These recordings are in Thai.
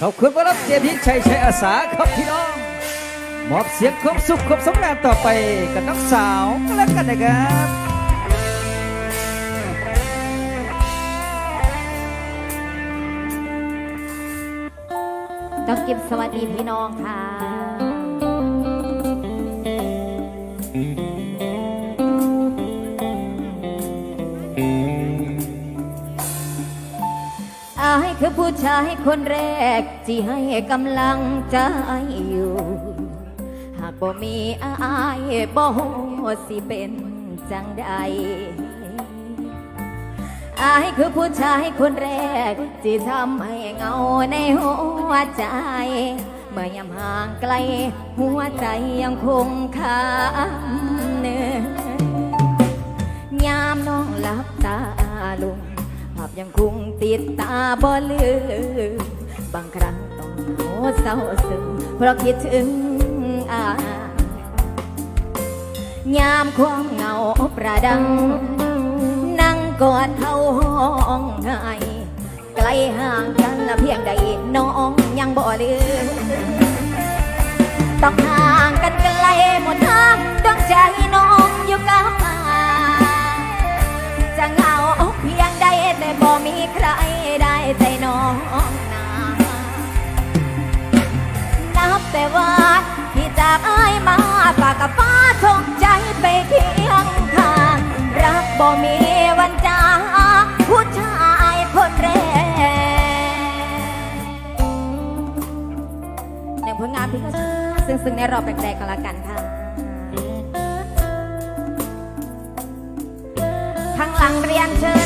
ขอบคุณวรับเจพิชัยชัยอาสาครับพี่น้อง มอบเสียงความสุขความสำราญต่อไปกับน้องสาวแล้วกันนะครับต้องกิบสวัสดีพี่น้องค่ะ คือผู้ชายคนแรก ที่ให้กำลังใจอยู่ หากบ่มีอายบ่ฮู้สิเป็นจังใดอายคือผู้ชายคนแรก ที่ทำให้เงาในหัวใจ เมื่อยามห่างไกล หัวใจยังคงคำเนื้อยามน้องหลับตาลง พยังคงติดตาบ่ลืมบางครั้งต้องโหเศร้าซึมเพราะคิดถึงอายามความเหงาประดัง นั่งกอดเขาห้องไห้ไกลห่างกันเพียงใดน้องยังบ่ลืมต้องห่างกันไกลหมดท ใครได้ใจน้องนานับแต่ว่าที่จากอ้ายมาปากกับฟ้าทงใจไปเคียงข้างรักบ่มีวันจางผู้ชายคนแรกหนึ่งผลงานพี่ก็ซึ่งซึ่งในรอบแรกๆกันละกันค่ะข้างหลังเรียนเชิญ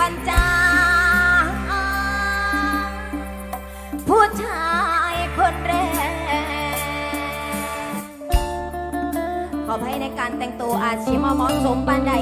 วันจางผู้ชายคนแรกขอให้ในการแต่งตัวอาชีพเหมาะสมปานใด